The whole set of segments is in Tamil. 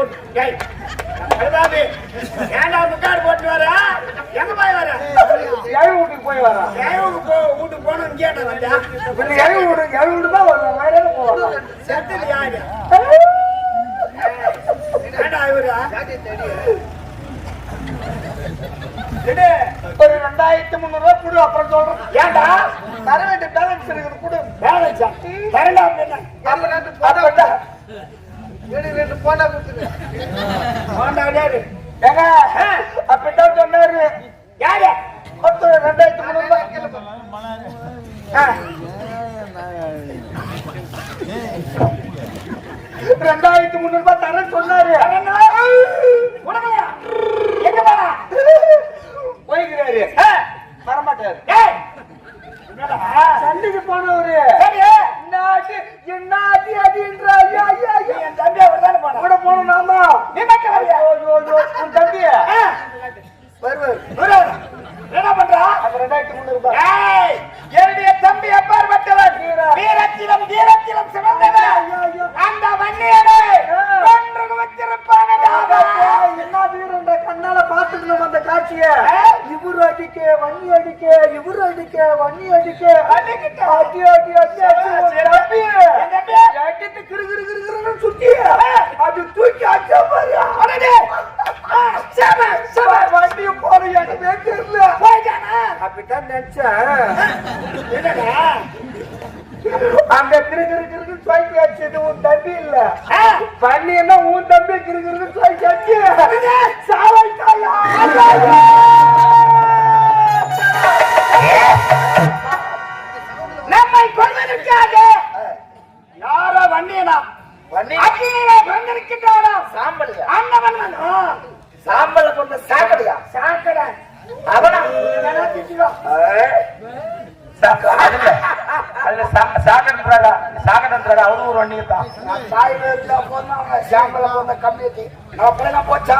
போட்டு டேய், கருதாபி, ஏன்டா முக்காடு போட்டு வர? எங்க போய் வர? எழு வீட்டுக்கு போய் வரா. தேவனுக்கு போ வீட்டுக்கு போகணும்னு கேட்டேன் வந்தா பின்ன எழு வீடு எழு வீடு தான் வேற எங்க போவாங்க செத்தது யாரு ஏன்டா இவரு? ஒரு ரெண்டாயிரத்தி முந்நூறு ரூபாய் கொடு அப்புறம் சொல்றேன். ஏன்டா? தர வேண்டிய பேலன்ஸ் இருக்குது கொடு. தரண்டா அப்படின்னா. அப்ப ரெண்டு போட்டா ரெண்டு போட்டா கொடுத்துரு. ஆண்டா டேய் ஏங்க அப்படித்தான் சொன்னாரு. யாரு? மொத்தம் ரெண்டாயிரத்தி முந்நூறு ரூபாய் ரெண்டாயிரத்தி முந்நூறு ரூபாய் தரேன்னு சொன்னாரு உடம்பையா எங்க போறா போய்கிறாரு வரமாட்டாரு ஏய் என்னடா சண்டைக்கு போனவரு சரி என்னாச்சு என்னாச்சு அதுன்றா ஐயா ஐயா நீ ஐயா என் தம்பி அவர் தானே போனா கூட போனோம் நாமா நீ மட்டும் வரியா ஐயோ, ஐயோ, ஐயோ, உன் தம்பி வருவாரு என்ன பண்றா அந்த ரெண்டாயிரத்தி முந்நூறு ரூபாய் ஏய் என்னுடைய தம்பி அப்பாற்பட்டவன் வீரத்திலும் வீரத்திலும் சிறந்தவன் அந்த வன்னியனை கொன்று வச்சிருப்பானடா என்ன வீரன்ற கண்ணால பாத்துட்டு நம்ம அந்த காட்சிய இவரு அடிக்க வன்னி அடிக்க இவரு அடிக்க வன்னி அடிக்க. அடிக்கிட்ட. அடி அடி அடி அடி. ஜாக்கெட்டு கிரு கிரு கிரு கிருன்னு சுத்தி. அது தூக்கி அடிச்சா பாரு. அடடே. ஆ, சேம, சேம. வண்டியை போற இடமே தெரியல. போயிட்டானா? அப்படித்தான் நினைச்சேன். என்னடா? அந்த கிரு கிரு கிரு சுவாக்கி அடிச்சது உன் தம்பி இல்ல. ஆ, பண்ணி என்ன உன் தம்பி கிரு கிரு அடிச்சு. சாவாய்த்தாயா கொல்வதற்காக யாரோ வன்னியனா அக்கினியிலே கொண்டிருக்கின்றாரோ சாம்பலியா அன்னவன் வந்தா. சாம்பல கொண்ட சாக்கடையா? சாக்கடை. அவனா. அதுல ஒரு வண்டியை தான் தாய் சாம்பல பிறந்த கம்யூனிட்டி. நம்ம பிள்ளைங்க போச்சா?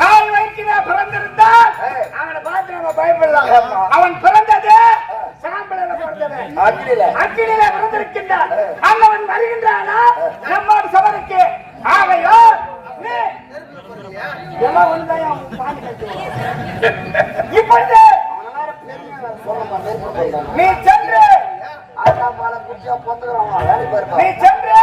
தாய் வயிற்றிலே பிறந்திருந்தால் அவனை பார்த்து நம்ம பயப்படலாம். அவன் பிறந்தது அக்கினியிலே பிறந்திருக்கின்றான். அங்கவன் வருகின்றானா நம்மோடு சபருக்கு ஆகையோ. இப்பொழுது நீ சென்று நீ சென்று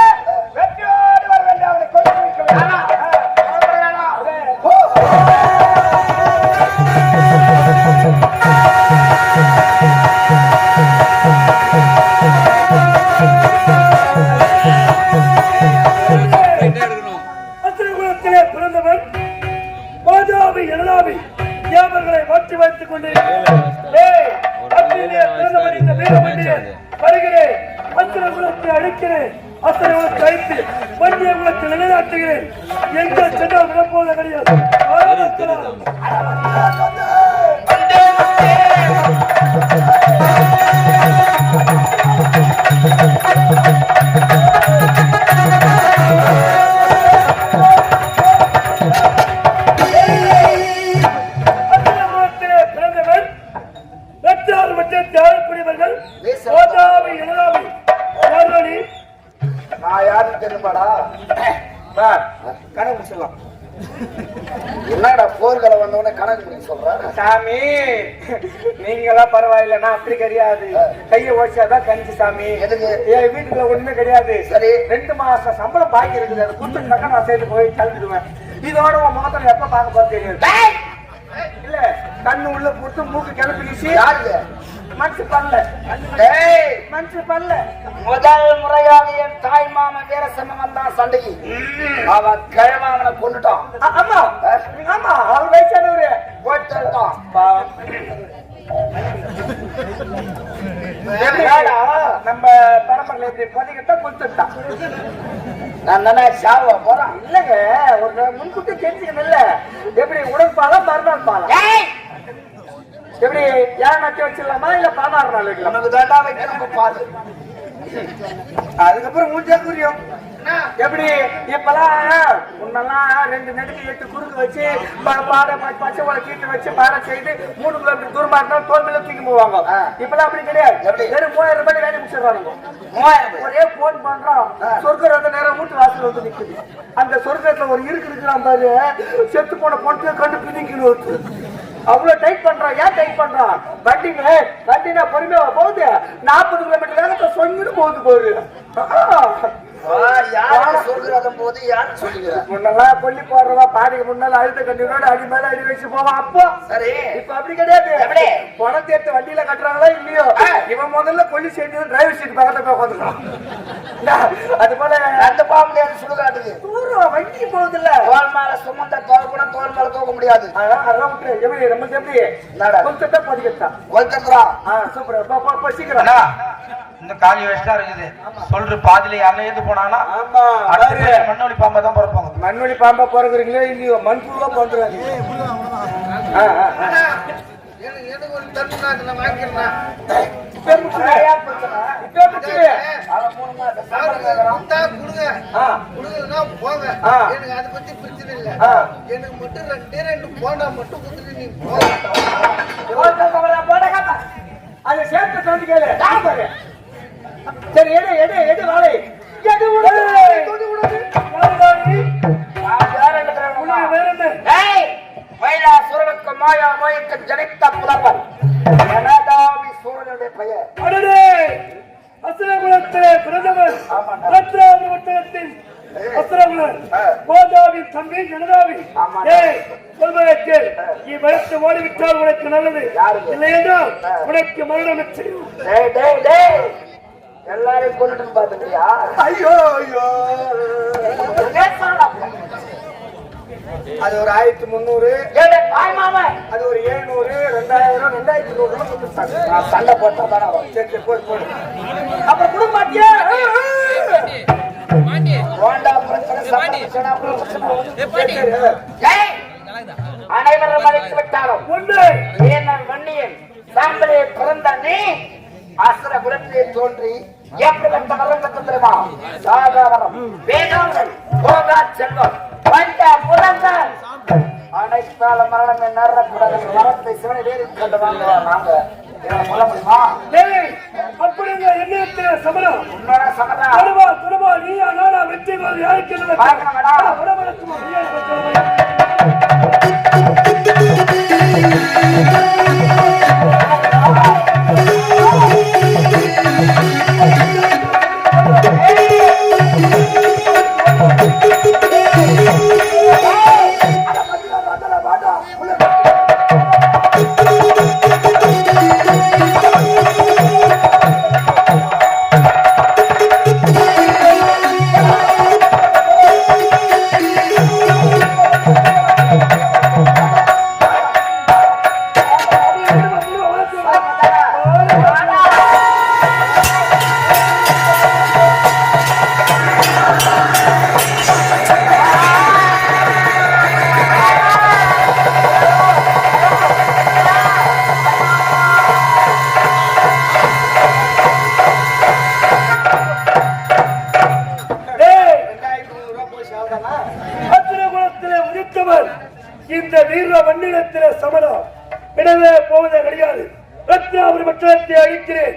வீரமண்டியன் வருகிறேன். அத்திரகுலத்தை அழிக்கிறேன். அத்திரகுலத்தை அழித்து வண்டிய குலத்தை நிலைநாட்டுகிறேன். எங்க சென்றால் விடப்போவது கிடையாது. சாமி நீங்களாம் பரவாயில்ல நான் அப்படி கிடையாது. கைய ஓடிச்சாதான் கஞ்சி சாமி? என் வீட்டுல ஒண்ணுமே கிடையாது. சரி. ரெண்டு மாசம் சம்பளம் பாக்கி இருக்குது. அதை கொடுத்துட்டாக்கா நான் சேர்த்து போய் கிளம்பிடுவேன் இதோட உன் முகத்துல எப்ப பார்க்க போறது தெரியாது. இல்ல கண்ணு உள்ள போட்டு மூக்கு கிளப்பி வீசி. யாருக்கு? மனசு பண்ணல. டேய்! மனசு பண்ணல. முதல் முறையாக என் தாய் மாமன் வீரசமம் வந்தான் சண்டைக்கு. அவன் கிழமாவனை கொண்டுட்டான் ஆமா ஆமா அவர் வயசானவரு. என்னடா? நம்ம இப்படி பதிக்கிட்டா கொடுத்துட்டான் நான் தானே சாவ போறான் இல்லங்க ஒரு முன்கூட்டி தெரிஞ்சுக்கணும்ல எப்படி? உடற்பாலா மறுநாள் பாலா எப்படி ஏன் நட்டி வச்சிடலாமா? இல்ல பதினாறு நாள் வைக்கலாமா நமக்கு தாண்டா அதுக்கப்புறம் மூஞ்சா புரியும் எப்படி? இப்பெல்லாம் முன்னெல்லாம் ரெண்டு நெடுக்கு எட்டு குறுக்கு வச்சு ப- பாறை ப- பச்சை வலை கீட்டு வச்சு பாறை செய்து மூணு கிலோமீட்டர் தூரமா இருந்தா தோல் மேல தூக்கி போவாங்க. இப்பெல்லாம் அப்படி கிடையாது? வெறும் மூவாயிரம் ரூபாய் வேலை மூவாயிரம். ஒரே போன் பண்றோம் சொர்க்கம் வந்து நேரம் வீட்டு வாசல் வந்து நிக்குது. அந்த சொர்க்கத்துல ஒரு இருக்கு இருக்கிறான் பாரு. செத்து போன பொண்ணு கண்டு ஒருத்தர். அவ்வளவு டைட் பண்றான் ஏன் டைட் பண்றான் வண்டிங்க வண்டினா பொறுமையா போகுது. நாற்பது கிலோமீட்டர் வேகத்தை சொன்னு போகுது போகுது போது யாருக்கு சொல்லுகிறேன் முன்னெல்லாம் கொல்லி போடுறவா பாடிக்கு முன்னால அழுத்த கண்டினோட அடி மேல அடி வச்சு போவான் அப்போ? சரி. இப்ப அப்படி கிடையாது. எடுத்து வண்டியில கட்டுறாங்களா இல்லையோ? இவன் முதல்ல கொல்லி சீட்டு டிரைவர் சீட் பக்கத்துல போய் உட்காந்துருக்கான் அது போல அந்த பாவ முடியாது சுடுகாட்டுக்கு தூரம் வண்டி போகுது இல்ல தோல் மேல சுமந்த தோல் கூட தோல் மேல தூக்க முடியாது. அதெல்லாம் விட்டு எப்படி நம்ம எப்படி? பதிக்கட்டா கொல்கத்தா ஆ சூப்பர். சீக்கிரம். இந்த காலி வயசு தான் இருக்குது. சொல்ற பாதியில யாரும் ஏந்து போனாங்கன்னா பேர் மண்ணொலி பாம்பா தான் பிறப்பாங்க மண்வெளி பாம்பா பிறகுறீங்களோ இல்லையோ மண் புழுவா பிறந்துறாங்க. போங்க. எனக்கு அதை பத்தி பிரச்சனை இல்ல. எனக்கு மட்டும் ரெண்டே ரெண்டு போண்டா மட்டும் கொடுத்துட்டு நீ போடக்காத்தா. அதை சேர்த்து தோண்டி கேளு. பாரு. சரி எடு எடு எடு வாழை எடு மயிலாசுரனுக்கு மாயா மயக்க ஜனித்த புலவர் எனதாவி சூரனுடைய பெயர். அடடே! அசுரகுலத்திலே பிரதமர் ஆமாண்டா. கோதாவின் தம்பி ஜனதாவி. சொல்வதை கேள் நீ வளர்த்து ஓடிவிட்டால் உனக்கு நல்லது? இல்லை என்றால். உனக்கு மரணம் நிச்சயம். எல்லாரையும் கொண்டுட்டு பாத்துக்கிறியா ஐயோ ஐயோ. அது ஒரு ஆயிரத்தி முந்நூறு. அது ஒரு எழுநூறு ரெண்டாயிரம் ரெண்டாயிரத்தி நூறு சண்டை போட்டா தானே. சரி சரி போடு போடு. அப்புறம் கொடுக்க அனைவரும் அழைத்து விட்டாலும் ஒன்று. ஏனன் வன்னியன் சாம்பலே பிறந்த நீ அசுர குலத்திலே தோன்றி எப்படிப்பட்ட மரணத்தை தெரியுமா சாதாரணம். வேதாங்கள் போகா செல்வம் பஞ்ச புலங்கள் அனைத்தால மரணமே நரப்புடன் மரத்தை சிவனை வேறு கண்டு வாங்குவார். நாங்க சொல்ல முடியுமா ஏய் அப்படிங்க எண்ணத்தில் சமரம்? துருவா துருவா நீயா நானா வெற்றி பெற யாருக்கு? இந்த வீர மண்ணிடத்தில சமரம் விடவே போவதே கிடையாது. ரத்னாபுரி மற்றத்தை அழிக்கிறேன்.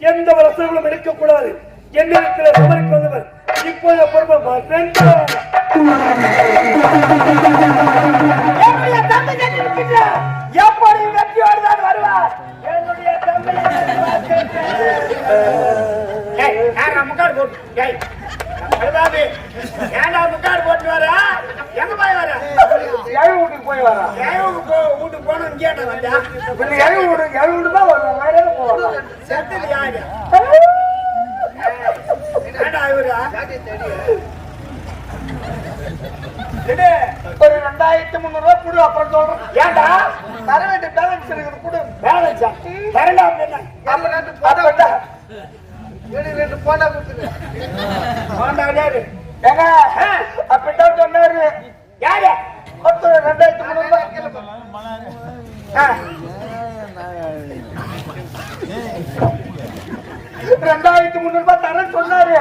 எந்த ஒரு அசுரங்களும் எடுக்கக்கூடாது என்னிடத்தில் சமரிக்க வந்தவர் இப்போது பொறுமை ஒரு ரெண்டாயிரத்தி முந்நூறு ரூபாய் கொடு அப்புறம் சொல்றேன். ஏன்டா தர வேண்டிய பேலன்ஸ் இருக்குது கொடு. பேலன்ஸா தரண்டா அப்படின்னா ரெண்டு ஏங்க அப்படித்தான் சொன்னாரு யாரு ஒருத்தர் ரெண்டாயிரத்தி முந்நூறு ரூபாய் ஆ. ரெண்டாயிரத்தி முந்நூறு ரூபாய் தரேன்னு சொன்னாரு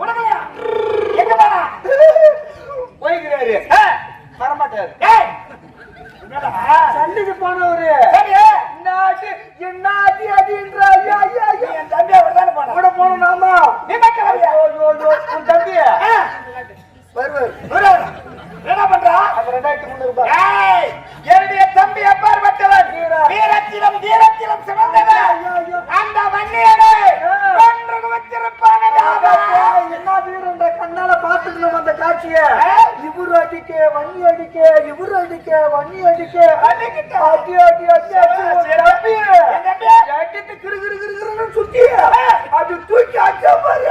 உடம்பலையா எங்க போனா போய்க்கிறாரு ஆ, வரமாட்டாரு ஏய் என்னடா சண்டைக்கு போனவரு சரி என்னாச்சு என்னாச்சு அப்படின்ற ஐயா ஐயா ஐயா என் தம்பி அப்படிதானே போனா கூட போனோம் நாம நீ மக்கள் வரியா ஐயோ, ஐயோ, ஐயோ, உன் தம்பி ஆ, வருவாரு வருவாரா? என்ன பண்றா அந்த ரெண்டாயிரத்தி முந்நூறு ரூபாய் ஏய், என்னுடைய தம்பி எப்பேற்பட்டவன் வீரத்திலும் வீரத்திலும் சிறந்தவன் அந்த வன்னியனை கொன்று குவித்திருப்பானதாக. என்ன வீரன்ற கண்ணால பாத்துட்டு இவரு அடிக்க வன்னி அடிக்க இவரு அடிக்க வன்னி அடிக்க அடிக்கிட்ட. அடி அடி அடி அடி. அடித்து கிரு கிரு கிரு கிருன்னு சுத்தி அது தூக்கி அடிச்ச பாரு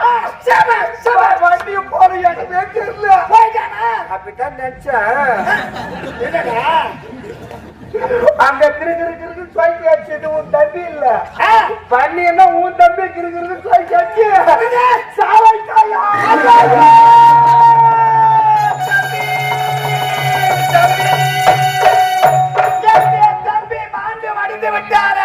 ஆ, சம, சம. வண்டிய போற இடமே தெரியல. போயிட்டானா? அப்படித்தான் நினைச்சேன். என்னடா? அங்க கிருகிருக்கு சுவைக்காச்சு இது உன் தம்பி இல்ல பண்ணினா உன் தம்பி கிருகிருக்கு சுவைக்காச்சு சாவைக்காயா தம்பி தம்பி மாண்டு வடிந்து விட்டார